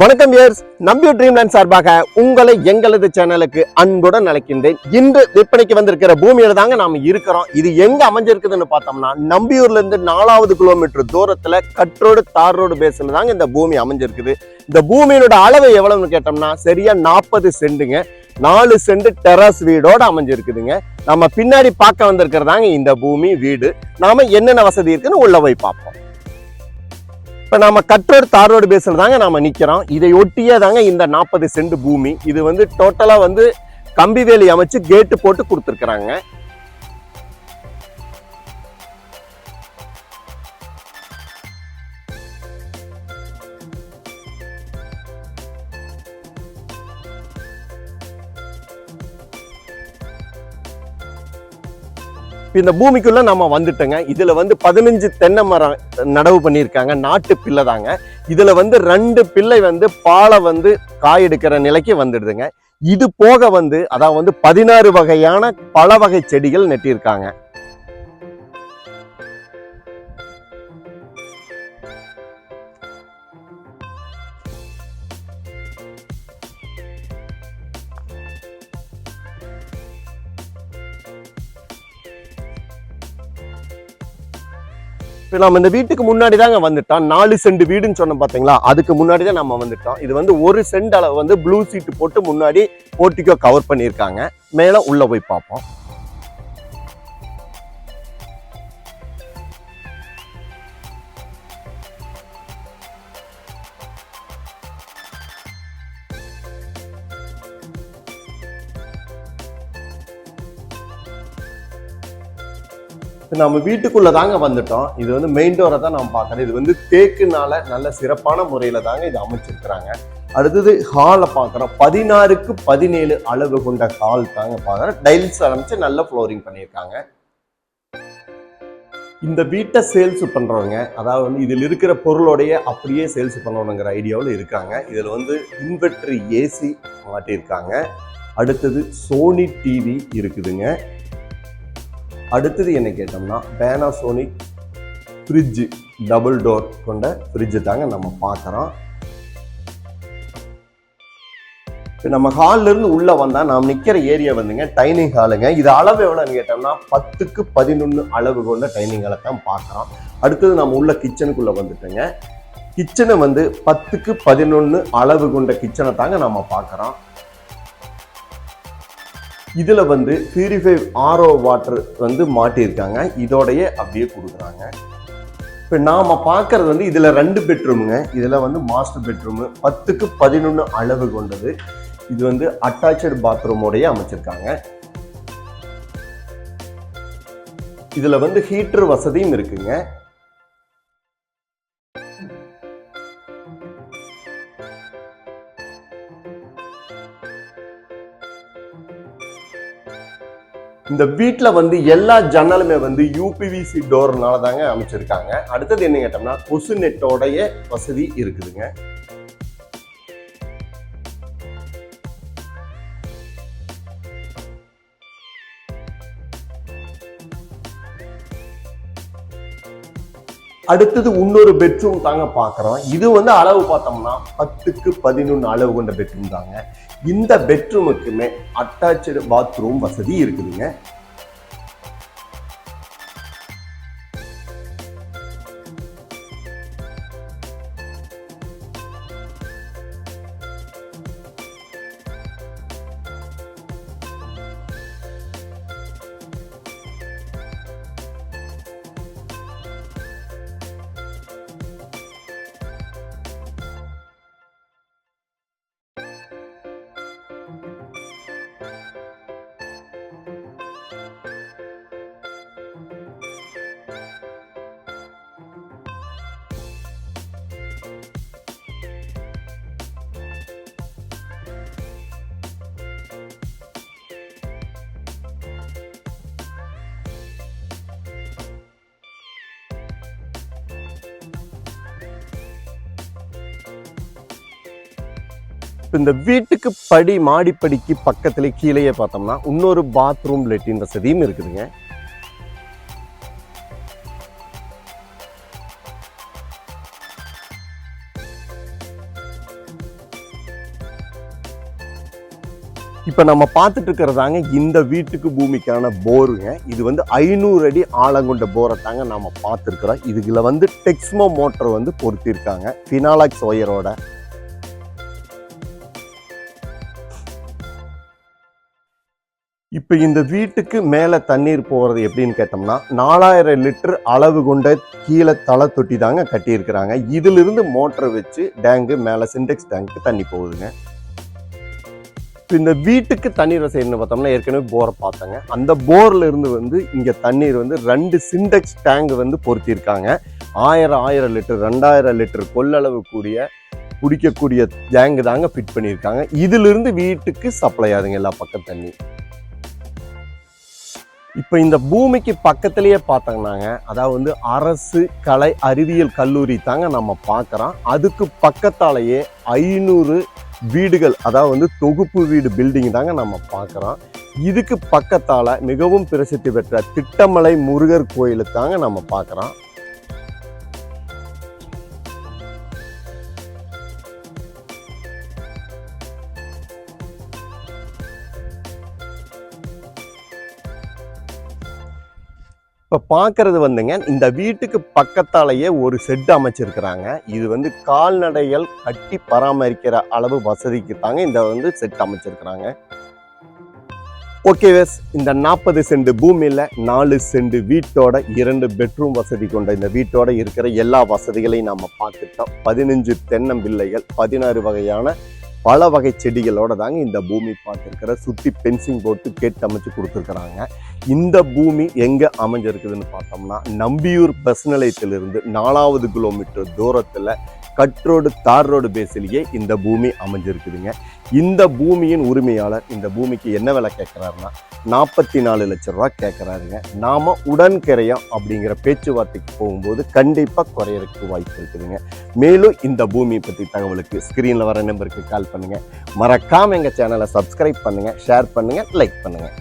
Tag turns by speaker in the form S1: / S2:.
S1: வணக்கம் years Nambiyur Dreamland சார்பாக உங்களை எங்களது சேனலுக்கு அன்புடன் அழைக்கின்றேன். இன்று விற்பனைக்கு வந்திருக்கிற பூமியில தாங்க நாம இருக்கிறோம். இது எங்க அமைஞ்சிருக்குதுன்னு பார்த்தோம்னா நம்பியூர்ல இருந்து நாலாவது கிலோமீட்டர் தூரத்துல கட்ரோடு தார் ரோடு பேஸ்ல தாங்க இந்த பூமி அமைஞ்சிருக்குது. இந்த பூமியோட அளவு எவ்வளவுன்னு கேட்டோம்னா சரியா நாற்பது சென்டுங்க நாலு சென்ட் டெரஸ் வீடோட அமைஞ்சிருக்குதுங்க. நம்ம பின்னாடி பார்க்க வந்திருக்கிறதாங்க இந்த பூமி வீடு. நாம என்னென்ன வசதி இருக்குன்னு உள்ள போய் பார்ப்போம். இப்போ நம்ம கற்றோர் தார் ரோடு பேஸ்ல தாங்க நம்ம நிற்கிறோம் இதை ஒட்டியே தாங்க இந்த நாற்பது சென்ட் பூமி. இது வந்து டோட்டலாக வந்து கம்பி வேலி அமைச்சு கேட்டு போட்டு கொடுத்துருக்குறாங்க. இந்த பூமிக்குள்ள நம்ம வந்துட்டோங்க. இதில் வந்து பதினஞ்சு தென்னை மரம் நடவு பண்ணியிருக்காங்க. நாட்டு பிள்ளை தாங்க. இதில் வந்து ரெண்டு பிள்ளை வந்து பாலை வந்து காய் எடுக்கிற நிலைக்கு வந்துடுதுங்க. இது போக வந்து அதாவது வந்து பதினாறு வகையான பல வகை செடிகள் நெட்டியிருக்காங்க இப்போ நம்ம இந்த வீட்டுக்கு முன்னாடி தாங்க வந்துட்டோம். நாலு சென்ட் வீடுன்னு சொன்னோம் பார்த்தீங்களா அதுக்கு முன்னாடி தான் நம்ம வந்துட்டோம். இது வந்து ஒரு சென்ட் அளவு வந்து ப்ளூ சீட்டு போட்டு முன்னாடி போர்ட்டிக்கோ கவர் பண்ணியிருக்காங்க. மேலே உள்ளே போய் பார்ப்போம். நம்ம வீட்டுக்குள்ள தாங்க வந்துட்டோம். இது வந்து மெயின் டோரை தான் நம்ம பார்க்கணும் இது வந்து தேக்குனால நல்ல சிறப்பான முறையில தாங்க இது அமைச்சிருக்கிறாங்க. அடுத்தது ஹாலை பார்க்குறோம். பதினாறுக்கு பதினேழு அளவு கொண்ட ஹால் தாங்க பார்க்குறோம். டைல்ஸ் ஆரம்பிச்சு நல்ல ஃப்ளோரிங் பண்ணியிருக்காங்க. இந்த வீட்டை சேல்ஸ் பண்ணுறவங்க அதாவது வந்து இதில் இருக்கிற பொருளோடைய அப்படியே சேல்ஸ் பண்ணணுங்கிற ஐடியாவில் இருக்காங்க. இதில் வந்து இன்வெர்டர் ஏசி மாட்டியிருக்காங்க. அடுத்தது சோனி டிவி இருக்குதுங்க. அடுத்தது என்ன கேட்டோம்னா பேனாசோனிக் ஃப்ரிட்ஜு டபுள் டோர் கொண்ட ஃப்ரிட்ஜு தாங்க நம்ம பார்க்குறோம் இப்போ நம்ம ஹால்லேருந்து உள்ளே வந்தால் நாம் நிற்கிற ஏரியா வந்துங்க டைனிங் ஹாலுங்க இது அளவு எவ்வளோன்னு கேட்டோம்னா பத்துக்கு பதினொன்று அளவு கொண்ட டைனிங் ஹாலை தான் பார்க்குறோம் அடுத்தது நம்ம உள்ள கிச்சனுக்குள்ளே வந்துட்டோங்க. கிச்சனை வந்து பத்துக்கு பதினொன்று அளவு கொண்ட கிச்சனை தாங்க நம்ம பார்க்குறோம் இதில் வந்து பியூரிஃபை ஆரோ வாட்டர் வந்து மாட்டியிருக்காங்க. இதோடைய அப்படியே கொடுக்குறாங்க. இப்போ நாம் பார்க்கறது வந்து இதில் ரெண்டு பெட்ரூமுங்க இதில் வந்து மாஸ்டர் பெட்ரூமு பத்துக்கு பதினொன்று அளவு கொண்டது. இது வந்து அட்டாச்சு பாத்ரூமோடைய அமைச்சிருக்காங்க. இதில் வந்து ஹீட்டர் வசதியும் இருக்குங்க. இந்த வீட்டில் வந்து எல்லா ஜன்னலுமே வந்து யூபிவிசி டோர்னால தாங்க அமைச்சிருக்காங்க. அடுத்தது என்ன கேட்டோம்னா கொசு நெட்டோடைய வசதி இருக்குதுங்க. அடுத்தது இன்னொரு பெட்ரூம் தாங்க பார்க்குறோம். இது வந்து அளவு பார்த்தோம்னா பத்துக்கு பதினொன்று அளவு கொண்ட பெட்ரூம் தாங்க. இந்த பெட்ரூமுக்குமே அட்டாச்சு பாத்ரூம் வசதி இருக்குதுங்க. இப்போ இந்த வீட்டுக்கு படி மாடிப்படிக்கு பக்கத்தில் கீழேயே பார்த்தோம்னா இன்னொரு பாத்ரூம் லெட்டின் வசதியும் இருக்குதுங்க. இப்போ நம்ம பார்த்துட்டு இருக்கிறதாங்க இந்த வீட்டுக்கு பூமிக்கான போருங்க. இது வந்து ஐநூறு அடி ஆழங்கொண்ட போரை தாங்க நம்ம பார்த்துருக்குறோம். இதுல வந்து டெக்ஸ்மோ மோட்டர் வந்து பொருத்தியிருக்காங்க. ஃபினாலாக்ஸ் ஒயரோட. இப்போ இந்த வீட்டுக்கு மேலே தண்ணீர் போகிறது எப்படின்னு கேட்டோம்னா நாலாயிரம் லிட்டர் அளவு கொண்ட கீழே தலை தொட்டி தாங்க கட்டியிருக்கிறாங்க. இதிலிருந்து மோட்டரை வச்சு டேங்கு மேலே சிண்டெக்ஸ் டேங்க்கு தண்ணி போகுதுங்க. இப்போ இந்த வீட்டுக்கு தண்ணீர் வசதினு பார்த்தோம்னா ஏற்கனவே போரை பார்த்தேங்க. அந்த போரில் இருந்து வந்து இங்கே தண்ணீர் வந்து ரெண்டு சிண்டெக்ஸ் டேங்க் வந்து பொருத்தியிருக்காங்க. ஆயிரம் ஆயிரம் லிட்டர் ரெண்டாயிரம் லிட்டர் கொள்ளளவு கூடிய குடிக்கக்கூடிய டேங்கு தாங்க ஃபிட் பண்ணியிருக்காங்க. இதிலிருந்து வீட்டுக்கு சப்ளை ஆகுதுங்க எல்லா பக்கம் தண்ணி. இப்போ இந்த பூமிக்கு பக்கத்திலேயே பார்த்தோம்னாங்க அதாவது வந்து அரசு கலை அறிவியல் கல்லூரி தாங்க நம்ம பார்க்குறோம். அதுக்கு பக்கத்தாலேயே ஐநூறு வீடுகள் அதாவது வந்து தொகுப்பு வீடு பில்டிங் தாங்க நம்ம பார்க்குறோம். இதுக்கு பக்கத்தால் மிகவும் பிரசித்தி பெற்ற திட்டமலை முருகர் கோயிலை தாங்க நம்ம பார்க்குறோம். இப்போ பார்க்கறது வந்துங்க இந்த வீட்டுக்கு பக்கத்தாலேயே ஒரு செட் அமைச்சிருக்கிறாங்க. இது வந்து கால்நடைகள் கட்டி பராமரிக்கிற அளவு வசதிக்கு தாங்க இந்த வந்து செட் அமைச்சிருக்கிறாங்க. ஓகே வேஸ் இந்த நாற்பது சென்ட் பூமியில் நாலு சென்ட் வீட்டோட இரண்டு பெட்ரூம் வசதி கொண்ட இந்த வீட்டோட இருக்கிற எல்லா வசதிகளையும் நம்ம பார்த்துட்டோம் பதினஞ்சு தென்னம்பிள்ளைகள் பதினாறு வகையான பல வகை செடிகளோட தாங்க இந்த பூமி பார்த்துருக்கிற சுற்றி பென்சிங் போட்டு கேட்டு அமைச்சு கொடுத்துருக்குறாங்க. இந்த பூமி எங்கே அமைஞ்சிருக்குதுன்னு பார்த்தோம்னா நம்பியூர் பஸ் நிலையத்திலிருந்து நாலாவது கிலோமீட்டர் தூரத்தில் கட் ரோடு தார் ரோடு பேசிலேயே இந்த பூமி அமைஞ்சிருக்குதுங்க. இந்த பூமியின் உரிமையாளர் இந்த பூமிக்கு என்ன விலை கேட்குறாருன்னா நாற்பத்தி நாலு லட்ச ரூபா கேட்குறாருங்க. நாம் உடன்கரையம் அப்படிங்கிற பேச்சுவார்த்தைக்கு போகும்போது கண்டிப்பாக குறையறதுக்கு வாய்ப்பு இருக்குதுங்க. மேலும் இந்த பூமியை பற்றி தகவலுக்கு ஸ்க்ரீனில் வர நம்பருக்கு கால் பண்ணுங்கள் மறக்காமல் எங்கள் சேனலை சப்ஸ்கிரைப் பண்ணுங்கள் ஷேர் பண்ணுங்கள் லைக் பண்ணுங்கள்